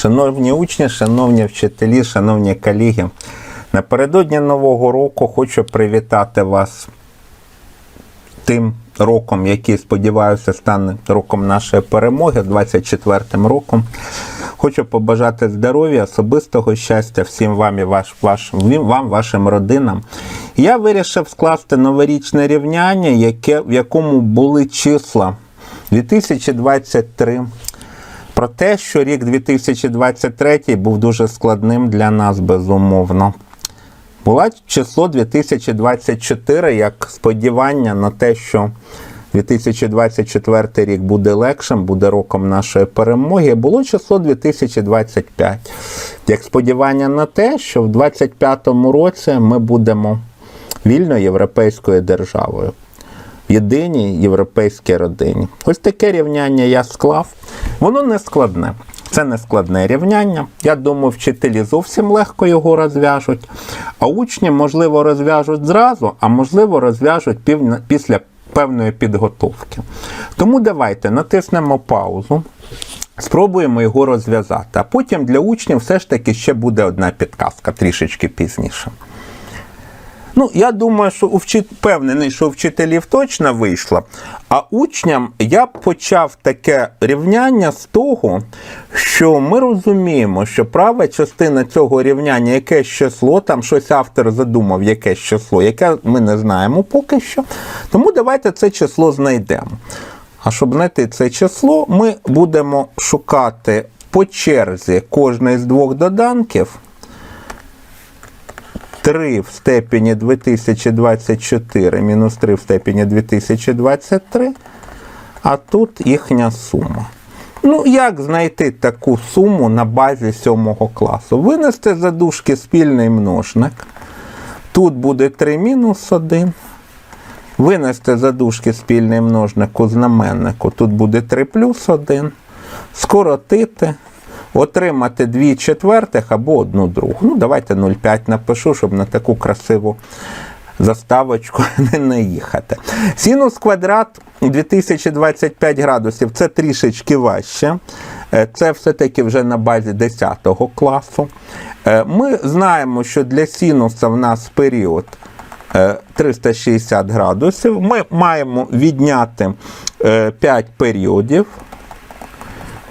Шановні учні, шановні вчителі, шановні колеги, напередодні Нового року хочу привітати вас тим роком, який, сподіваюся, стане роком нашої перемоги, 24-м роком. Хочу побажати здоров'я, особистого щастя всім вам і ваш, ваш, вам, вашим родинам. Я вирішив скласти новорічне рівняння, яке, в якому були числа 2023. Про те, що рік 2023 був дуже складним для нас, безумовно. Була число 2024 як сподівання на те, що 2024 рік буде легшим, буде роком нашої перемоги. Було число 2025. Як сподівання на те, що в 2025 році ми будемо вільною європейською державою. В єдиній європейській родині. Ось таке рівняння я склав. Воно не складне. Це не складне рівняння. Я думаю, вчителі зовсім легко його розв'яжуть, а учні, можливо, розв'яжуть зразу, а можливо, розв'яжуть після певної підготовки. Тому давайте натиснемо паузу, спробуємо його розв'язати. А потім для учнів все ж таки ще буде одна підказка трішечки пізніше. Ну, я думаю, що впевнений, що вчителів точно вийшло. А учням я почав таке рівняння з того, що ми розуміємо, що права частина цього рівняння якесь число, там щось автор задумав, якесь число, яке ми не знаємо поки що. Тому давайте це число знайдемо. А щоб знайти це число, ми будемо шукати по черзі кожний з двох доданків. 3 в степені 2024 мінус 3 в степені 2023, а тут їхня сума. Ну, як знайти таку суму на базі 7 класу? Винести за дужки спільний множник. Тут буде 3 мінус 1. Винести за дужки спільний множник у знаменнику. Тут буде 3 плюс 1. Скоротити отримати 2 четвертих або одну другу. Ну, давайте 0,5 напишу, щоб на таку красиву заставочку не наїхати. Синус квадрат 2025 градусів це трішечки важче. Е, Це все-таки вже на базі 10 класу. Е, Ми знаємо, що для синуса в нас період е, 360 градусів. Ми маємо відняти 5 періодів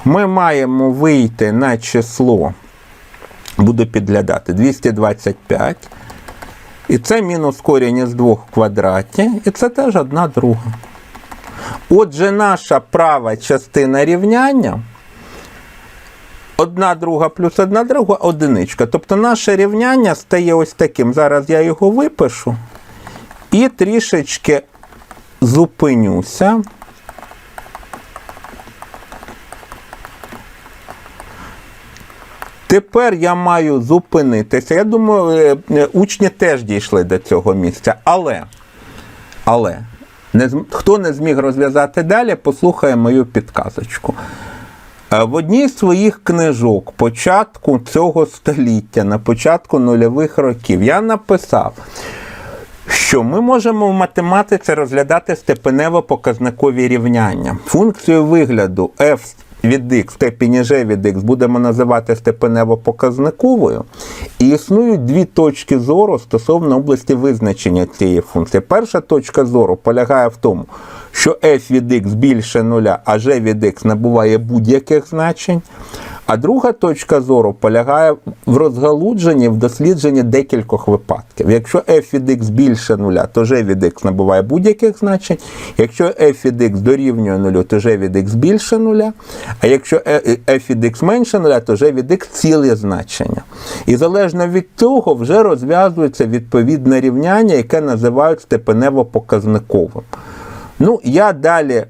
ми маємо вийти на число, буду підглядати, 225. І це мінус корінь із двох в квадраті, і це теж одна друга. Отже, наша права частина рівняння. Одна друга плюс одна друга одиничка. Тобто наше рівняння стає ось таким. Зараз я його випишу і трішечки зупинюся. Тепер я маю зупинитися. Я думаю, е, е, учні теж дійшли до цього місця. Але, але не, хто не зміг розв'язати далі, послухає мою підказочку. Е, В одній з своїх книжок початку цього століття, на початку нульових років, я написав, що ми можемо в математиці розглядати степенево-показникові рівняння. Функцію вигляду f від x степені g від x будемо називати степенево-показниковою. І існують дві точки зору стосовно області визначення цієї функції. Перша точка зору полягає в тому, що f від x більше нуля, а g від x набуває будь-яких значень. А друга точка зору полягає в розгалудженні, в дослідженні декількох випадків. Якщо f від x більше нуля, то g від x набуває будь-яких значень. Якщо f від x дорівнює нулю, то g від x більше нуля. А якщо e- f від x менше нуля, то g від x ціле значення. І залежно від цього вже розв'язується відповідне рівняння, яке називають степенево-показниковим. Ну, я далі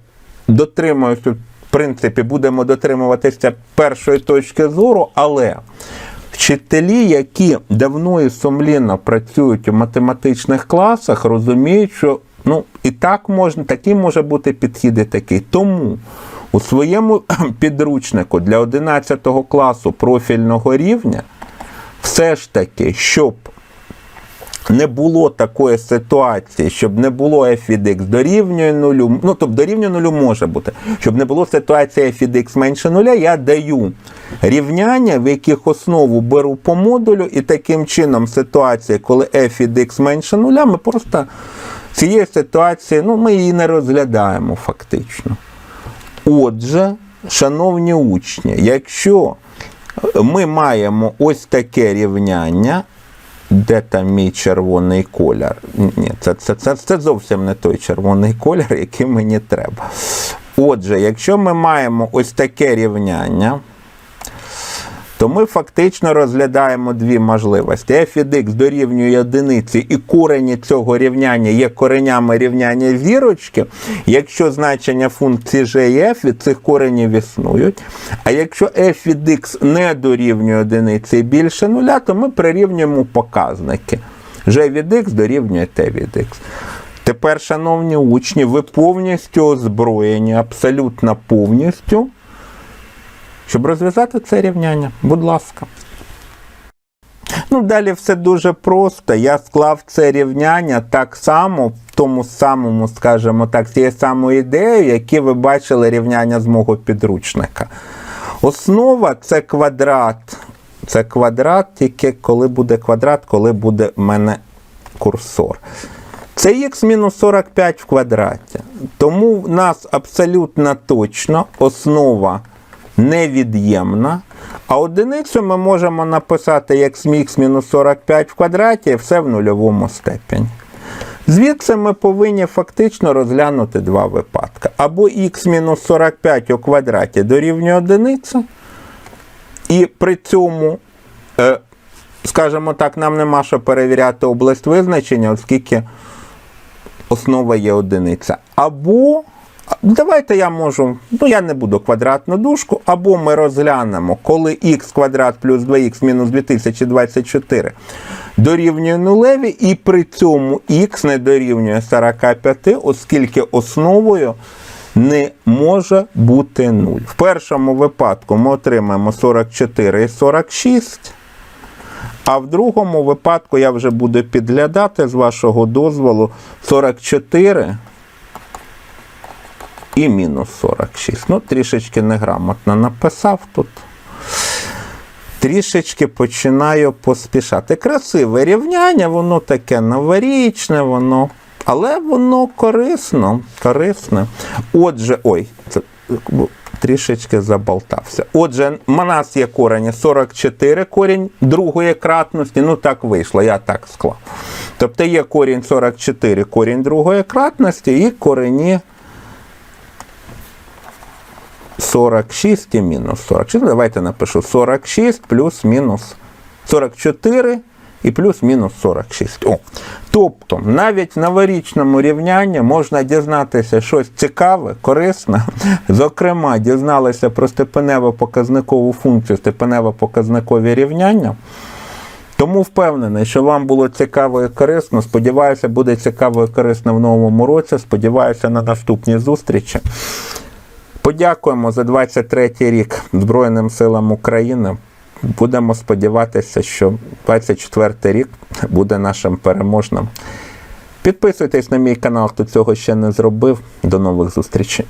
дотримуюся, принципі, будемо дотримуватися першої точки зору, але вчителі, які давно і сумлінно працюють у математичних класах, розуміють, що ну, і так можна, такий може бути підхід і такий. Тому у своєму підручнику для 11 класу профільного рівня все ж таки, щоб не було такої ситуації, щоб не було f від x дорівнює нулю, ну тобто дорівнює нулю може бути, щоб не було ситуації f від x менше нуля, я даю рівняння, в яких основу беру по модулю, і таким чином ситуація, коли f від x менше нуля, ми просто цієї ситуації, ну ми її не розглядаємо фактично. Отже, шановні учні, якщо ми маємо ось таке рівняння, де там мій червоний колір? Ні, це, це, це, це зовсім не той червоний колір, який мені треба. Отже, якщо ми маємо ось таке рівняння, то ми фактично розглядаємо дві можливості. f від x дорівнює одиниці, і корені цього рівняння є коренями рівняння зірочки, якщо значення функції g і f від цих коренів існують. А якщо f від x не дорівнює одиниці і більше нуля, то ми прирівнюємо показники. g від x дорівнює t від x. Тепер, шановні учні, ви повністю озброєні, абсолютно повністю щоб розв'язати це рівняння. Будь ласка. Ну, далі все дуже просто. Я склав це рівняння так само, в тому самому, скажімо так, тією самою ідеєю, які ви бачили рівняння з мого підручника. Основа це квадрат. Це квадрат, тільки коли буде квадрат, коли буде в мене курсор. Це х мінус 45 в квадраті. Тому в нас абсолютно точно основа невід'ємна. А одиницю ми можемо написати як мінус 45 в квадраті все в нульовому степені. Звідси ми повинні фактично розглянути два випадки. Або х мінус 45 у квадраті дорівнює одиниці, і при цьому, е, скажімо так, нам нема що перевіряти область визначення, оскільки основа є одиниця. Або Давайте я можу, ну я не буду квадратну дужку, або ми розглянемо, коли х квадрат плюс 2х мінус 2024 дорівнює нулеві, і при цьому х не дорівнює 45, оскільки основою не може бути 0. В першому випадку ми отримаємо 44 і 46. А в другому випадку я вже буду підглядати з вашого дозволу 44 і мінус 46. Ну, трішечки неграмотно написав тут. Трішечки починаю поспішати. Красиве рівняння, воно таке новорічне, воно, але воно корисно. корисне. Отже, ой, це трішечки заболтався. Отже, у нас є корені 44 корінь другої кратності. Ну, так вийшло, я так склав. Тобто є корінь 44, корінь другої кратності і корені 46 і мінус 46. Ну, давайте напишу 46 плюс мінус 44 і плюс-мінус 46. О. Тобто, навіть в новорічному рівнянні можна дізнатися щось цікаве, корисне. Зокрема, дізналися про степенево показникову функцію, степенево показникові рівняння. Тому впевнений, що вам було цікаво і корисно. Сподіваюся, буде цікаво і корисно в новому році. Сподіваюся на наступні зустрічі. Подякуємо за 23 рік Збройним силам України. Будемо сподіватися, що 24 рік буде нашим переможним. Підписуйтесь на мій канал, хто цього ще не зробив. До нових зустрічей.